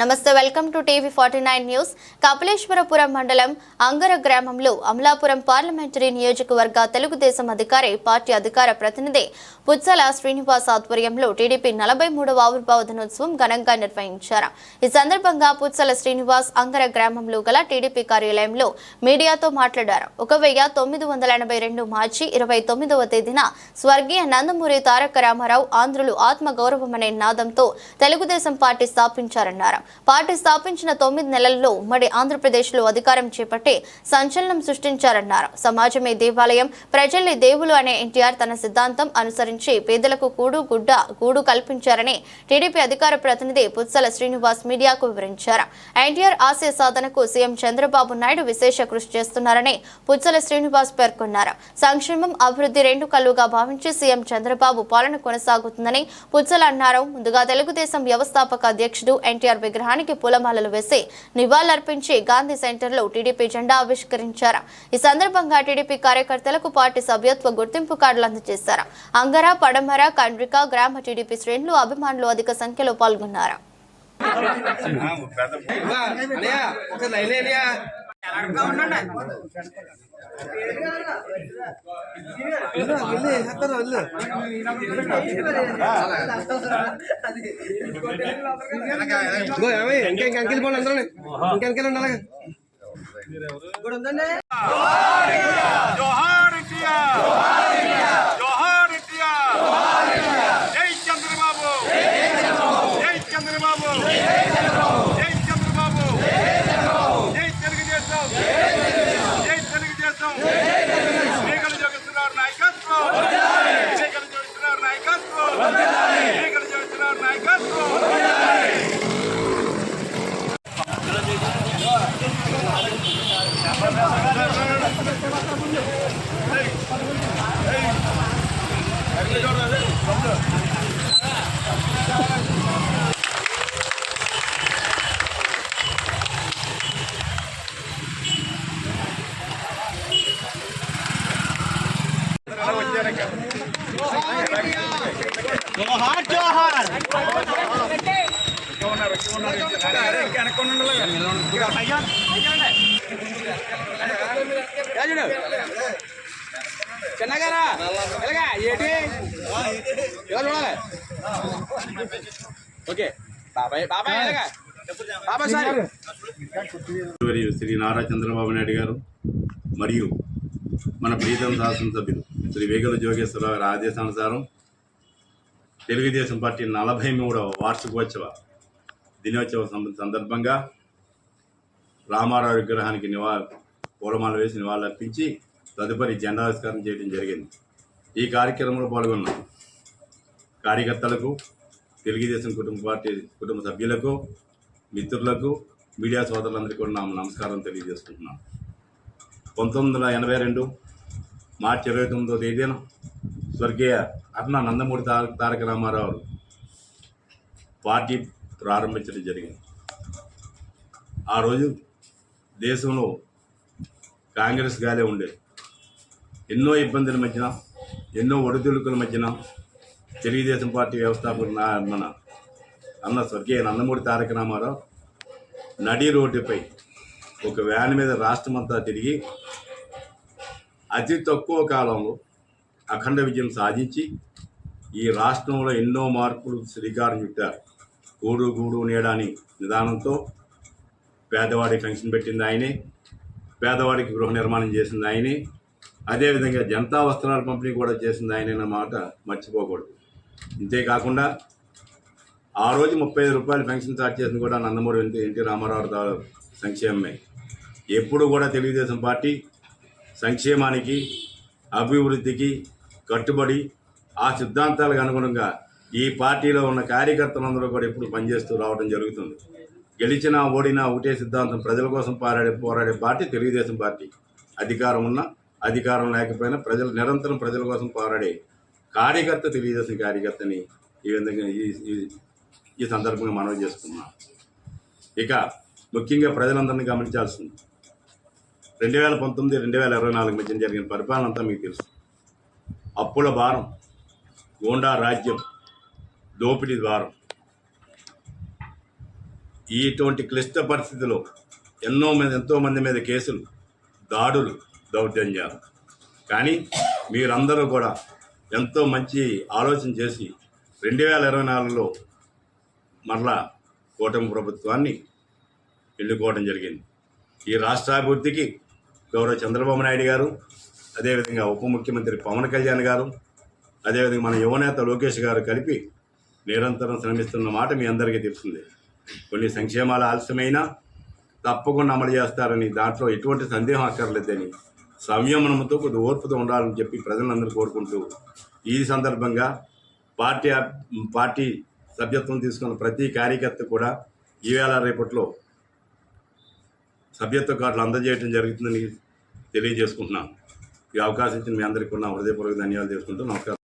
నమస్తే welcome to TV forty nine news. Kapileswarapuram మండలం అంగర గ్రామంలో అమలాపురం పార్లమెంటరీ నియోజకవర్గ తెలుగుదేశం అధికారి పార్టీ అధికార ప్రతినిధి పుత్సల శ్రీనివాస్ ఆధ్వర్యంలో టీడీపీ నలభై మూడవ ఆవిర్భావ దినోత్సవం ఘనంగా నిర్వహించారు. ఈ సందర్భంగా పుత్సల శ్రీనివాస్ అంగర గ్రామంలో గల టీడీపీ కార్యాలయంలో మీడియాతో మాట్లాడారు. ఒక వెయ్యి తొమ్మిది వందల ఎనభై రెండు మార్చి ఇరవై తొమ్మిదవ తేదీన స్వర్గీయ నందమూరి తారక రామారావు ఆంధ్రులు ఆత్మ నాదంతో తెలుగుదేశం పార్టీ స్థాపించారన్నారు. పార్టీ స్థాపించిన తొమ్మిది నెలల్లో ఉమ్మడి ఆంధ్రప్రదేశ్లో అధికారం చేపట్టి సంచలనం సృష్టించారన్నారు. సమాజమే దేవాలయం ప్రజల్ని దేవులు అనే ఎన్టీఆర్ తన సిద్ధాంతం అనుసరించి పేదలకు కూడు గుడ్డ గూడు కల్పించారని టీడీపీ అధికార ప్రతినిధి పుత్సల శ్రీనివాస్ మీడియాకు వివరించారు. ఎన్టీఆర్ ఆశయ సాధనకు సీఎం చంద్రబాబు నాయుడు విశేష కృషి చేస్తున్నారని పుత్సల శ్రీనివాస్ పేర్కొన్నారు. సంక్షేమం అభివృద్ధి రెండు కళ్ళుగా భావించి సీఎం చంద్రబాబు పాలన కొనసాగుతుందని పుత్సల అన్నారు. ముందుగా తెలుగుదేశం వ్యవస్థాపక అధ్యక్షుడు ఎన్టీఆర్ విగ్రహానికి పూలమాలలు వేసి నివాళులర్పించి గాంధీ సెంటర్లో టీడీపీ జెండా ఆవిష్కరించారు. ఈ సందర్భంగా టీడీపీ కార్యకర్తలకు పార్టీ సభ్యత్వ గుర్తింపు కార్డులు అందజేశారు. అంగర పడమర కండ్రిక గ్రామ టీడీపీ శ్రేణులు అభిమానులు అధిక సంఖ్యలో పాల్గొన్నారు. ఇంకా ఇంకా అంకెళ్ళి పోండి అందరూ. ఇంకా అంకెళ్ళి ఉండాలి. జోహార్ ఇండియా. జోహార్ చిన్నగారా ఎలాగా ఏంటి ఇలా చూడాలి ఓకే బాబాయ్ బాబాయ్ ఎలాగా బాబాయ్ సార్ శ్రీ నారా చంద్రబాబు నాయుడు గారు మరియు మన ప్రీతం శాసనసభ్యులు శ్రీ వేగల జోగేశ్వరరావు గారి ఆదేశానుసారం తెలుగుదేశం పార్టీ నలభై మూడవ వార్షికోత్సవ దినోత్సవ సందర్భంగా రామారావు విగ్రహానికి నివా పూలమాల వేసి నివాళులర్పించి తదుపరి జెండావిష్కారం చేయడం జరిగింది. ఈ కార్యక్రమంలో పాల్గొన్న కార్యకర్తలకు తెలుగుదేశం కుటుంబ పార్టీ కుటుంబ సభ్యులకు మిత్రులకు మీడియా సోదరులందరికీ కూడా నా నమస్కారం తెలియజేసుకుంటున్నాను. పంతొమ్మిది వందల ఎనభై రెండు మార్చి ఇరవై తొమ్మిదో తేదీన స్వర్గీయ అన్న నందమూరి తారక రామారావు పార్టీ ప్రారంభించడం జరిగింది. ఆ రోజు దేశంలో కాంగ్రెస్ గాలే ఉండేది. ఎన్నో ఇబ్బందుల మధ్యన ఎన్నో ఒడిదుడుకుల మధ్యన తెలుగుదేశం పార్టీ వ్యవస్థాపక నా- మన అన్న స్వర్గీయ నందమూరి తారక రామారావు నడి రోడ్డుపై ఒక వ్యాన్ మీద రాష్ట్రమంతా తిరిగి అతి తక్కువ కాలంలో అఖండ విజయం సాధించి ఈ రాష్ట్రంలో ఎన్నో మార్పులు శ్రీకారం చుట్టారు. గూడు గూడు నేడాని నిదానంతో పేదవాడికి పెన్షన్ పెట్టింది ఆయనే పేదవాడికి గృహ నిర్మాణం చేసింది ఆయనే అదేవిధంగా జనతా వస్త్రాల పంపిణీ కూడా చేసింది ఆయనన్న మాట మర్చిపోకూడదు. ఇంతేకాకుండా ఆ రోజు ముప్పై ఐదు రూపాయలు పెన్షన్ స్టార్ట్ చేసింది కూడా నందమూరి ఎన్టీ రామారావు దా- సంక్షేమమే. ఎప్పుడు కూడా తెలుగుదేశం పార్టీ సంక్షేమానికి అభివృద్ధికి కట్టుబడి ఆ సిద్ధాంతాలకు అనుగుణంగా ఈ పార్టీలో ఉన్న కార్యకర్తలందరూ కూడా ఎప్పుడు పనిచేస్తూ రావడం జరుగుతుంది. గెలిచినా ఓడినా ఒకటే సిద్ధాంతం. ప్రజల కోసం పోరాడే పోరాడే పార్టీ తెలుగుదేశం పార్టీ. అధికారం ఉన్నా అధికారం లేకపోయినా ప్రజలు నిరంతరం ప్రజల కోసం పోరాడే కార్యకర్త తెలుగుదేశం కార్యకర్తని ఈ విధంగా ఈ ఈ- ఈ సందర్భంగా మనవి చేసుకున్నాం. ఇక ముఖ్యంగా ప్రజలందరినీ గమనించాల్సింది రెండు వేల పంతొమ్మిది రెండు వేల ఇరవై నాలుగు మధ్య జరిగిన పరిపాలన అంతా మీకు తెలుసు. అప్పుల భారం గోండా రాజ్యం దోపిడీ భారం. ఇటువంటి క్లిష్ట పరిస్థితిలో ఎన్నో మంది ఎంతో మంది మీద కేసులు దాడులు దౌర్జన్యాలు. కానీ మీరందరూ కూడా ఎంతో మంచి ఆలోచన చేసి రెండు వేల ఇరవై నాలుగులో మరలా కూటమి ప్రభుత్వాన్ని ఎన్నుకోవడం జరిగింది. ఈ రాష్ట్రాభివృద్ధికి గౌరవ చంద్రబాబు నాయుడు గారు అదేవిధంగా ఉప ముఖ్యమంత్రి పవన్ కళ్యాణ్ గారు అదేవిధంగా మన యువనేత లోకేష్ గారు కలిపి నిరంతరం శ్రమిస్తున్న మాట మీ అందరికీ తెలిసిందే కొన్ని సంక్షేమాలు ఆలస్యమైనా తప్పకుండా అమలు చేస్తారని దాంట్లో ఎటువంటి సందేహం అక్కర్లేదని సంయమనంతో కొద్ది ఓర్పుతో ఉండాలని చెప్పి ప్రజలందరూ కోరుకుంటూ ఈ సందర్భంగా పార్టీ పార్టీ సభ్యత్వం తీసుకున్న ప్రతి కార్యకర్త కూడా ఈవేళ రేపట్లో సభ్యత్వ కార్డులు అందజేయడం జరుగుతుందని తెలియజేసుకుంటున్నాను. ఈ అవకాశం ఇచ్చిన మీ అందరికీ కూడా నా హృదయపూర్వక ధన్యవాదాలు చేసుకుంటూ నమస్కారం.